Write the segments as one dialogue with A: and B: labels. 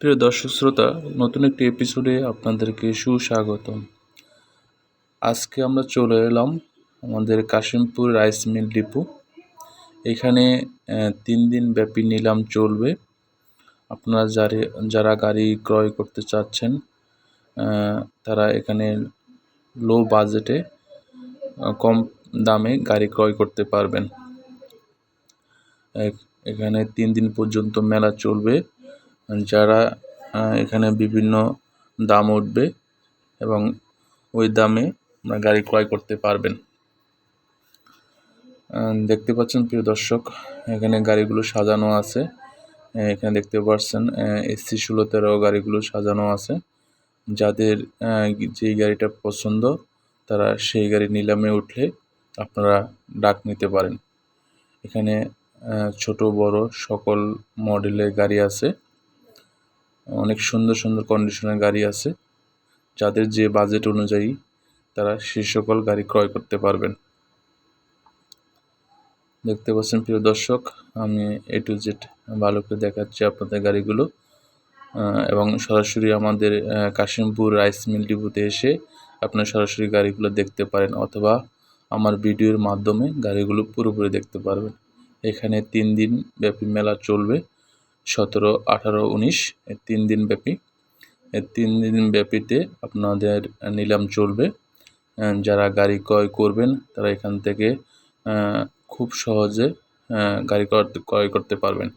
A: প্রিয় দর্শক শ্রোতা, নতুন একটি এপিসোডে আপনাদেরকে সুস্বাগতম। আজকে আমরা চলে এলাম আমাদের কাশিমপুর রাইস মিল ডিপো এখানে তিন দিন ব্যাপী নিলাম চলবে। আপনারা যারা যারা গাড়ি ক্রয় করতে চাচ্ছেন তারা এখানে লো বাজেটে কম দামে গাড়ি ক্রয় করতে পারবেন। এখানে তিন দিন পর্যন্ত মেলা চলবে। যারা এখানে বিভিন্ন দাম উঠবে এবং ওই দামে গাড়ি ক্রয় করতে পারবেন। দেখতে পাচ্ছেন প্রিয় দর্শক, এখানে গাড়িগুলো সাজানো আছে। এখানে দেখতে পাচ্ছেন এসি ষোলো তেরো গাড়িগুলো সাজানো আছে। যাদের যেই গাড়িটা পছন্দ, তারা সেই গাড়ি নিলামে উঠলে আপনারা ডাক নিতে পারেন। এখানে ছোট, বড় সকল মডেলের গাড়ি আছে। অনেক সুন্দর সুন্দর কন্ডিশনের গাড়ি আছে। যাদের যে বাজেট অনুযায়ী তারা সেই সকল গাড়ি ক্রয় করতে পারবেন। দেখতে পাচ্ছেন প্রিয় দর্শক, আমি এ টু জেড ভালো করে দেখাচ্ছি আপনাদের গাড়িগুলো। এবং সরাসরি আমাদের কাশিমপুর রাইস মিল ডিপুতে এসে আপনার সরাসরি গাড়িগুলো দেখতে পারেন অথবা আমার ভিডিওর মাধ্যমে গাড়িগুলো পুরোপুরি দেখতে পারবেন। এখানে তিন দিন ব্যাপী মেলা চলবে। সতেরো, আঠারো, উনিশ তিন দিন ব্যাপী। তিন দিন ব্যাপীতে আপনাদের নিলাম চলবে। যারা গাড়ি ক্রয় করবেন, তারা এখান থেকে খুব সহজে গাড়ি ক্রয় করতে পারবেন।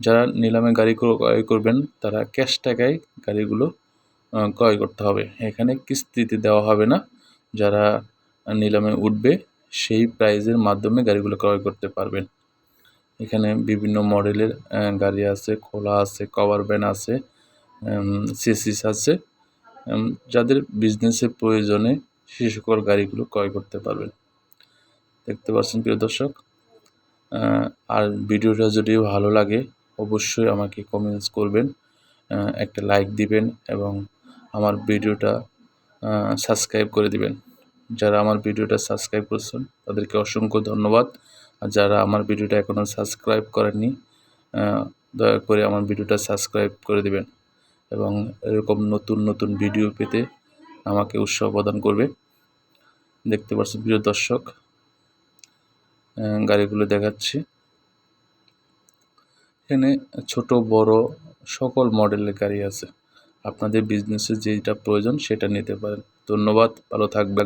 A: যারা নিলামে গাড়ি ক্রয় করবেন, তারা ক্যাশ টাকায় গাড়িগুলো ক্রয় করতে হবে। এখানে কিস্তিতে দেওয়া হবে না। যারা নিলামে উঠবে, সেই প্রাইজের মাধ্যমে গাড়িগুলো ক্রয় করতে পারবেন। এখানে বিভিন্ন মডেলের গাড়ি আছে, খোলা আছে কভার ভ্যান আছে সিসিস আছে। যাদের বিজনেসের প্রয়োজনে সে সকল গাড়িগুলো ক্রয় করতে পারবেন। দেখতে পাচ্ছেন প্রিয় দর্শক আর ভিডিওটা যদি ভালো লাগে, অবশ্যই আমাকে কমেন্টস করবেন একটা লাইক দিবেন এবং আমার ভিডিওটা সাবস্ক্রাইব করে দিবেন। যারা আমার ভিডিওটা সাবস্ক্রাইব করছেন, তাদেরকে অসংখ্য ধন্যবাদ। আর যারা আমার ভিডিওটা এখনও সাবস্ক্রাইব করেননি দয়া করে আমার ভিডিওটা সাবস্ক্রাইব করে দেবেন এবং এরকম নতুন নতুন ভিডিও পেতে আমাকে উৎসাহ প্রদান করবে। দেখতে পাচ্ছেন, প্রিয় দর্শক গাড়িগুলো দেখাচ্ছি। এখানে ছোট, বড় সকল মডেলের গাড়ি আছে। আপনাদের বিজনেসে যেটা প্রয়োজন সেটা নিতে পারেন। ধন্যবাদ, ভালো থাকবে